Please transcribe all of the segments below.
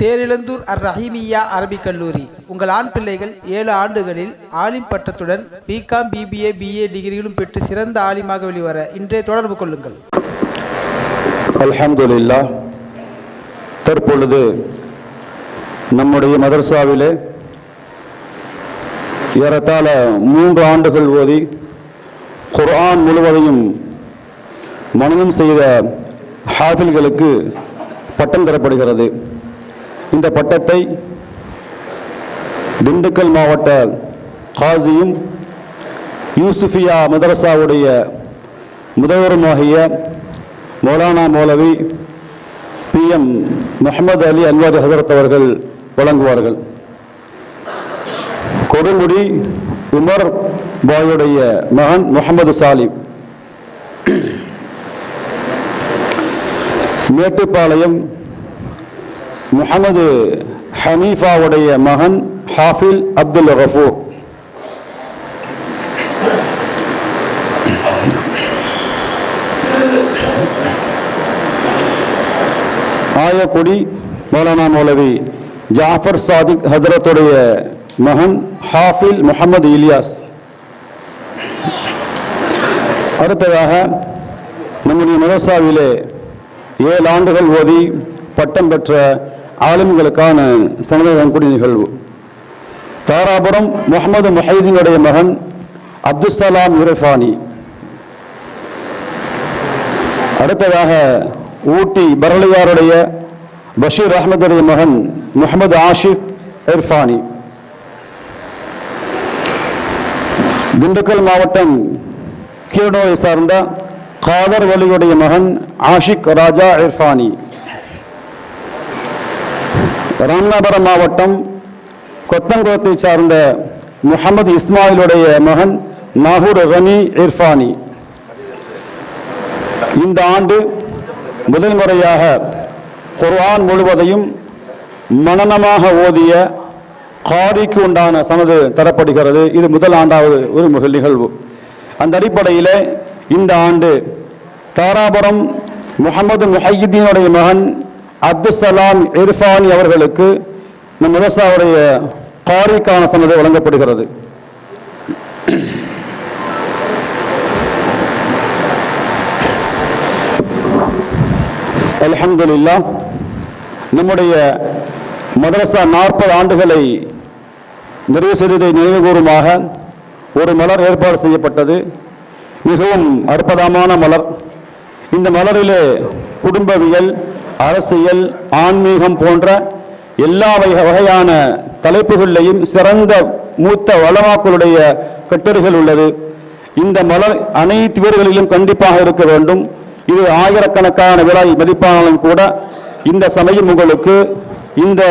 தேரிழந்தூர் அர் ரஹீமியா அரபிக் கல்லூரி. உங்கள் ஆண் பிள்ளைகள் ஏழு ஆண்டுகளில் ஆலிம் பட்டத்துடன் பிகாம் பிபிஏ பிஏ டிகிரிகளும் பெற்று சிறந்த ஆலிமாக வெளிவர இன்றே தொடர்பு கொள்ளுங்கள். அல்ஹம்துலில்லா தற்பொழுது நம்முடைய மதர்சாவிலே ஏறத்தாழ மூன்று ஆண்டுகள் ஓதி குர்ஆன் முழுவதையும் மனனம் செய்த ஹாஃபில்களுக்கு பட்டம் தரப்படுகிறது. இந்த பட்டத்தை திண்டுக்கல் மாவட்ட காசியும் யூசுஃபியா மதரசாவுடைய முதல்வருமாகிய மௌலானா மௌலவி பி எம் முகமது அலி அன்வாஜ் ஹசரத் அவர்கள் வழங்குவார்கள். கொடுங்குடி உமர் பாயுடைய மகன் முகமது சாலிம். மேட்டுப்பாளையம் முகமது ஹனீஃபாவுடைய மகன் ஹாஃபில் அப்துல் ரஃபூர் ஆயக்குடி மௌலானா மௌலவி ஜாஃபர் சாதிக் ஹசரத்துடைய மகன் ஹாஃபில் முகமது இலியாஸ். அடுத்ததாக நம்முடைய மதரசாவிலே ஏழு ஆண்டுகள் ஓதி பட்டம் பெற்ற ஆலிம்களுக்கான சனதகுடி நிகழ்வு தாராபுரம் முகமது முஹைதீனுடைய மகன் அப்துசலாம் இரஃபானி. அடுத்ததாக ஊட்டி பரளியாருடைய பஷீர் அஹமதுடைய மகன் முகமது ஆஷிப் இர்ஃபானி. திண்டுக்கல் மாவட்டம் கீழ்நோயை சார்ந்த காதர் வலியுடைய மகன் ஆஷிக் ராஜா இர்ஃபானி. ராமநாதபுரம் மாவட்டம் கொத்தங்குளத்தை சார்ந்த முகமது இஸ்மாயிலுடைய மகன் நாகூர் ரனி இர்ஃபானி. இந்த ஆண்டு முதல் முறையாக குர்ஆன் முழுவதையும் மனநமாக ஓதிய காரிக்கு உண்டான சனது தரப்படுகிறது. இது முதல் ஆண்டாவது ஒரு முகல் நிகழ்வு. அந்த அடிப்படையில் இந்த ஆண்டு தாராபுரம் முகமது முஹைதீனுடைய மகன் அப்துசலாம் இர்ஃபானி அவர்களுக்கு நம் முரசாவுடைய காரிக்கான சன்னதி வழங்கப்படுகிறது. அலமதுல்லா நம்முடைய மதரசா நாற்பது ஆண்டுகளை நிறைவு செய்ததை நினைவுகூருமாக ஒரு மலர் ஏற்பாடு செய்யப்பட்டது. மிகவும் அற்புதமான மலர். இந்த மலரிலே குடும்பவியல் அரசியல் ஆன்மீகம் போன்ற எல்லா வகை- வகையான தலைப்புகளிலையும் சிறந்த மூத்த வளமாக்களுடைய கட்டுரைகள் உள்ளது. இந்த மலர் அனைத்து வீடுகளிலும் கண்டிப்பாக இருக்க வேண்டும். இது ஆயிரக்கணக்கான விலை மதிப்பானாலும் கூட இந்த சமயம் உங்களுக்கு இந்த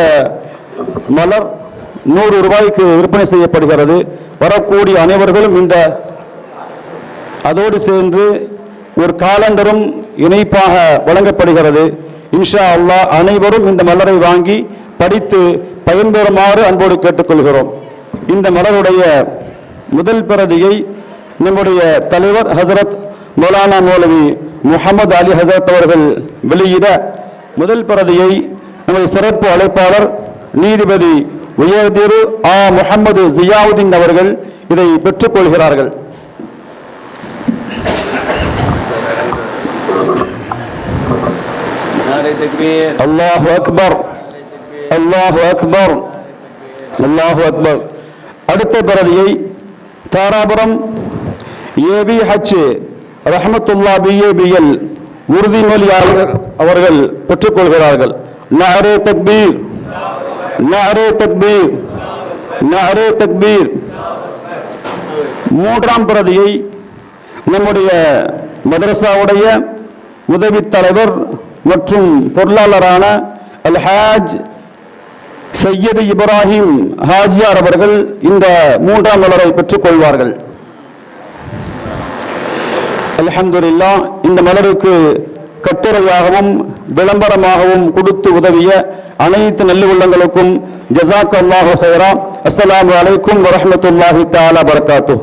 மலர் நூறு ரூபாய்க்கு விற்பனை செய்யப்படுகிறது. வரக்கூடிய அனைவர்களும் இந்த அதோடு சேர்ந்து ஒரு காலண்டரும் இணைப்பாக வழங்கப்படுகிறது. இன்ஷா அல்லாஹ் அனைவரும் இந்த மலரை வாங்கி படித்து பயன்பெறுமாறு அன்போடு கேட்டுக்கொள்கிறோம். இந்த மலருடைய முதல் பிரதியை நம்முடைய தலைவர் ஹசரத் மௌலானா மௌலவி முகமது அலி ஹசரத் அவர்கள் வெளியிட முதல் பிரதியை நமது சிறப்பு அழைப்பாளர் நீதிபதி உயர்திரு ஆ முகமது ஜியாவுதீன் அவர்கள் இதை பெற்றுக்கொள்கிறார்கள். الله أكبر الله أكبر الله أكبر அடுத்த பிரதியை Dharapuram AP H Rahmatullah BABL உறுதிமொழியாளர் அவர்கள் பெற்றுக்கொள்கிறார்கள். நஹரே தக்பீர். நஹரே தக்பீர். நஹரே தக்பீர். மூன்றாம் பிரதியை நம்முடைய மதரசாவுடைய உதவி தலைவர் மற்றும் பொருளாளரான அல்ஹாஜ் சையது இப்ராஹிம் ஹாஜியார் அவர்கள் இந்த மூன்றாம் மலரை பெற்றுக் கொள்வார்கள் இந்த மலருக்கு கட்டுரையாகவும் விளம்பரமாகவும் கொடுத்து உதவிய அனைத்து நல்ல உள்ளங்களுக்கும் ஜசாக் அல்லாஹு ஹைரா அஸ்லாம் வலைக்கும் வரமத்துல்லாஹி தாலா பரகாத்தூ